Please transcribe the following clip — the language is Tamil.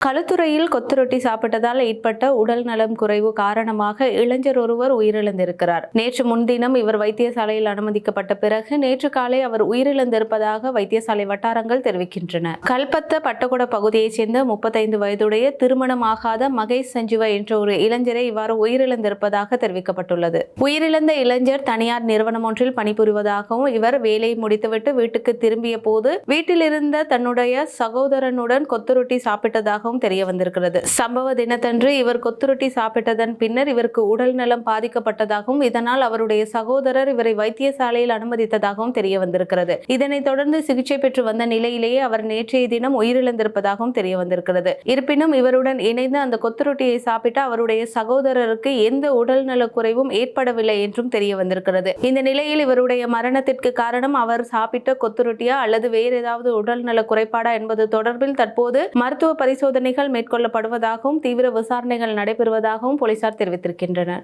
களுத்துறையில் கொத்துரொட்டி சாப்பிட்டதால் ஏற்பட்ட உடல் நலம் குறைவு காரணமாக இளைஞர் ஒருவர் உயிரிழந்திருக்கிறார். நேற்று முன்தினம் இவர் வைத்தியசாலையில் அனுமதிக்கப்பட்ட பிறகு நேற்று காலை அவர் உயிரிழந்திருப்பதாக வைத்தியசாலை வட்டாரங்கள் தெரிவிக்கின்றன. கல்பத்த பட்டகுட பகுதியைச் சேர்ந்த முப்பத்தைந்து வயதுடைய திருமணமாகாத மகேஷ் சஞ்சுவ என்ற ஒரு இளைஞரை இவ்வாறு உயிரிழந்திருப்பதாக தெரிவிக்கப்பட்டுள்ளது. உயிரிழந்த இளைஞர் தனியார் நிறுவனம் ஒன்றில் பணிபுரிவதாகவும் இவர் வேலையை முடித்துவிட்டு வீட்டுக்கு திரும்பிய போது வீட்டிலிருந்த தன்னுடைய சகோதரனுடன் கொத்துரொட்டி சாப்பிட்டதாகவும் தெரிய வந்திருக்கிறது. சம்பவ தினத்தன்று இவர் கொத்துரொட்டி சாப்பிட்டதன் பின்னர் இவருக்கு உடல் நலம் பாதிக்கப்பட்டதாகவும் இதனால் அவருடைய சகோதரர் இவரை வைத்தியசாலையில் அனுமதித்ததாகவும் தெரிய வந்திருக்கிறது. இதனைத் தொடர்ந்து சிகிச்சை பெற்று வந்த நிலையிலேயே அவர் நேற்றைய தினம் உயிரிழந்திருப்பதாகவும் தெரிய வந்திருக்கிறது. இருப்பினும் இவருடன் இணைந்து அந்த கொத்துரொட்டியை சாப்பிட்ட அவருடைய சகோதரருக்கு எந்த உடல் நலக்குறைவும் ஏற்படவில்லை என்றும் தெரிய வந்திருக்கிறது. இந்த நிலையில் இவருடைய மரணத்திற்கு காரணம் அவர் சாப்பிட்ட கொத்துரொட்டியா அல்லது வேறு ஏதாவது உடல் நல குறைபாடா என்பது தொடர்பில் தற்போது மருத்துவ பரிசோதனை சோதனைகள் மேற்கொள்ளப்படுவதாகவும் தீவிர விசாரணைகள் நடைபெறுவதாகவும் போலீசார் தெரிவித்திருக்கின்றனர்.